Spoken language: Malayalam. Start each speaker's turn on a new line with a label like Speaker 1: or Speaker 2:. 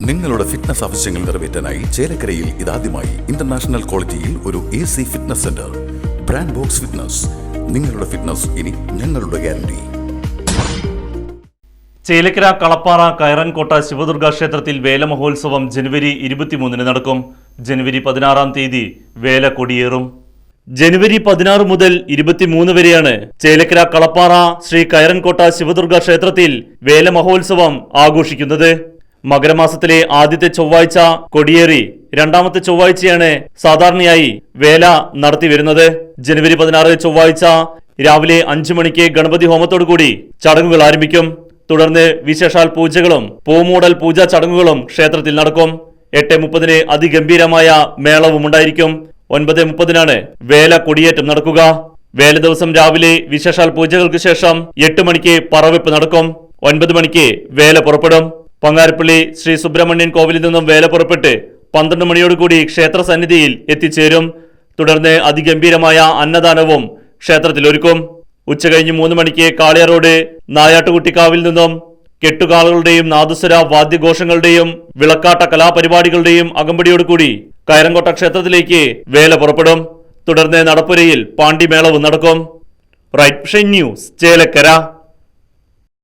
Speaker 1: നിങ്ങളുടെ ഫിറ്റ്നസ് ആവശ്യങ്ങൾ നിറവേറ്റാനായി ചേലക്കരയിൽ ഇതാദ്യമായി ഇന്റർനാഷണൽ ക്വാളിറ്റിയിൽ ഒരു A C fitness centre brand box fitness നിങ്ങളുടെ ഫിറ്റ്നസ് ഇനി ഞങ്ങളുടെ ഗ്യാരണ്ടി
Speaker 2: ചേലക്കര കളപ്പാറ കയറൻകോട്ട ശിവദുർഗ ക്ഷേത്രത്തിൽ വേല മഹോത്സവം ജനുവരി ഇരുപത്തിമൂന്നിന് നടക്കും. ജനുവരി പതിനാറാം തീയതി വേല കൊടിയേറും. ജനുവരി പതിനാറ് മുതൽ ഇരുപത്തിമൂന്ന് വരെയാണ് ചേലക്കര കളപ്പാറ ശ്രീ കയറൻകോട്ട ശിവദുർഗ ക്ഷേത്രത്തിൽ വേല മഹോത്സവം ആഘോഷിക്കുന്നത്. മകരമാസത്തിലെ ആദ്യത്തെ ചൊവ്വാഴ്ച കൊടിയേറി രണ്ടാമത്തെ ചൊവ്വാഴ്ചയാണ് സാധാരണയായി വേല നടത്തി വരുന്നത്. ജനുവരി പതിനാറ് ചൊവ്വാഴ്ച രാവിലെ അഞ്ചു മണിക്ക് ഗണപതി ഹോമത്തോടുകൂടി ചടങ്ങുകൾ ആരംഭിക്കും. തുടർന്ന് വിശേഷാൽ പൂജകളും പൂമൂടൽ പൂജാ ചടങ്ങുകളും ക്ഷേത്രത്തിൽ നടക്കും. എട്ട് മുപ്പതിന് അതിഗംഭീരമായ മേളവും ഉണ്ടായിരിക്കും. ഒൻപത് മുപ്പതിനാണ് വേല കൊടിയേറ്റം നടക്കുക. വേല ദിവസം രാവിലെ വിശേഷാൽ പൂജകൾക്ക് ശേഷം എട്ട് മണിക്ക് പറവെപ്പ് നടക്കും. ഒൻപത് മണിക്ക് വേല പുറപ്പെടും. പങ്ങാരപ്പള്ളി ശ്രീ സുബ്രഹ്മണ്യൻ കോവിലിൽ നിന്നും വേല പുറപ്പെട്ട് പന്ത്രണ്ട് മണിയോടുകൂടി ക്ഷേത്ര സന്നിധിയിൽ എത്തിച്ചേരും. തുടർന്ന് അതിഗംഭീരമായ അന്നദാനവും ക്ഷേത്രത്തിൽ ഒരുക്കും. ഉച്ചകഴിഞ്ഞ് മൂന്ന് മണിക്ക് കാളിയ റോഡ് നായാട്ടുകുട്ടിക്കാവിൽ നിന്നും കെട്ടുകാളുകളുടെയും നാദസ്വര വാദ്യഘോഷങ്ങളുടെയും വിളക്കാട്ട കലാപരിപാടികളുടെയും അകമ്പടിയോടുകൂടി കയറങ്കോട്ട ക്ഷേത്രത്തിലേക്ക് വേല പുറപ്പെടും. തുടർന്ന് നടപ്പുരയിൽ പാണ്ടിമേളവും നടക്കും. Right news Chelakkara.